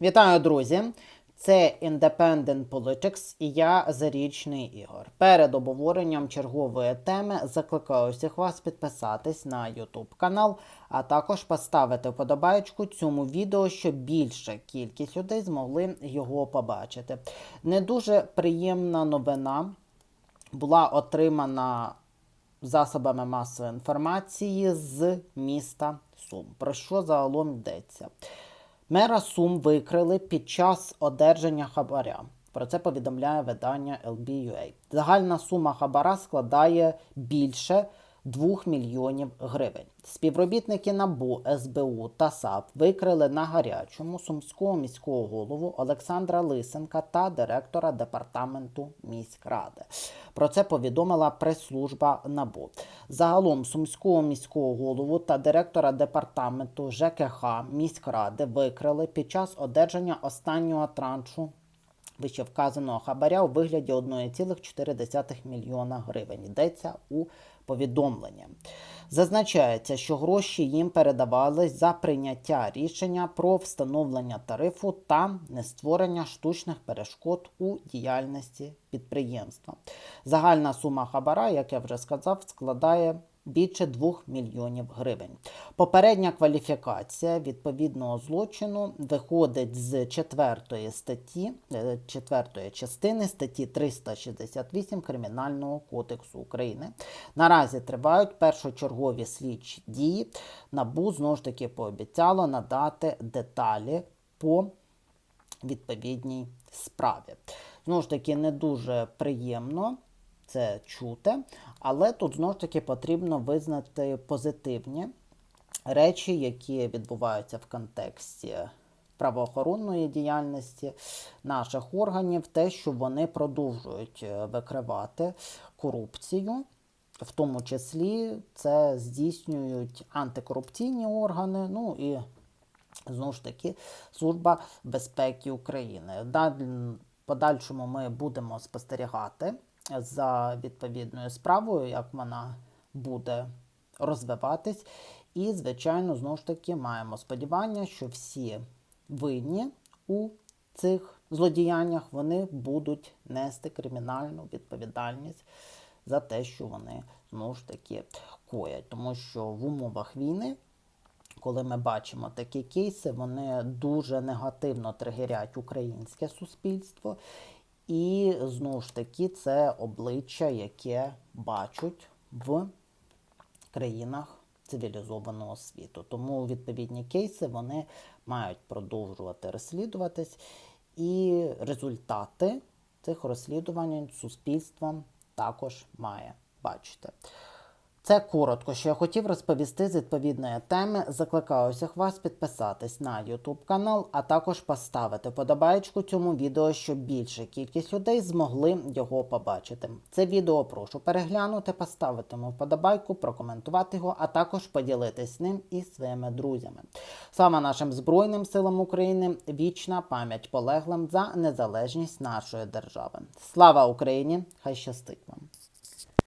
Вітаю, друзі! Це Independent Politics і я Зарічний Ігор. Перед обговоренням чергової теми закликаю всіх вас підписатись на YouTube канал, а також поставити вподобайку цьому відео, щоб більша кількість людей змогли його побачити. Не дуже приємна новина була отримана засобами масової інформації з міста Сум. Про що загалом йдеться? Мера Сум викрили під час одержання хабаря. Про це повідомляє видання LBUA. Загальна сума хабара складає більше 2 мільйонів гривень. Співробітники НАБУ, СБУ та САП викрили на гарячому сумського міського голову Олександра Лисенка та директора департаменту міськради. Про це повідомила прес-служба НАБУ. Загалом сумського міського голову та директора департаменту ЖКХ міськради викрили під час одержання останнього траншу вище вказаного хабаря у вигляді 1,4 мільйона гривень. Йдеться у повідомленні. Зазначається, що гроші їм передавались за прийняття рішення про встановлення тарифу та нестворення штучних перешкод у діяльності підприємства. Загальна сума хабара, як я вже сказав, складає більше 2 мільйонів гривень. Попередня кваліфікація відповідного злочину виходить з четвертої статті, е, четвертої частини статті 368 Кримінального кодексу України. Наразі тривають першочергові слідчі дії. НАБУ знову ж таки пообіцяло надати деталі по відповідній справі. Знову ж таки, не дуже приємно це чути, але тут знову ж таки потрібно визнати позитивні речі, які відбуваються в контексті правоохоронної діяльності наших органів, те, що вони продовжують е, викривати корупцію. В тому числі це здійснюють антикорупційні органи, ну і знову ж таки Служба безпеки України. В подальшому ми будемо спостерігати за відповідною справою, як вона буде розвиватись. І, звичайно, знову ж таки, маємо сподівання, що всі винні у цих злодіяннях вони будуть нести кримінальну відповідальність за те, що вони знову ж таки коять. Тому що в умовах війни. Коли ми бачимо такі кейси, вони дуже негативно тригерять українське суспільство, і знову ж таки, це обличчя, яке бачать в країнах цивілізованого світу. Тому відповідні кейси вони мають продовжувати розслідуватись, і результати цих розслідувань суспільством також має бачити. Це коротко, що я хотів розповісти з відповідної теми. Закликаю всіх вас підписатись на YouTube канал, а також поставити подобаєчку цьому відео, щоб більша кількість людей змогли його побачити. Це відео прошу переглянути, поставити йому вподобайку, прокоментувати його, а також поділитись ним із своїми друзями. Слава нашим Збройним силам України! Вічна пам'ять полеглим за незалежність нашої держави. Слава Україні! Хай щастить вам!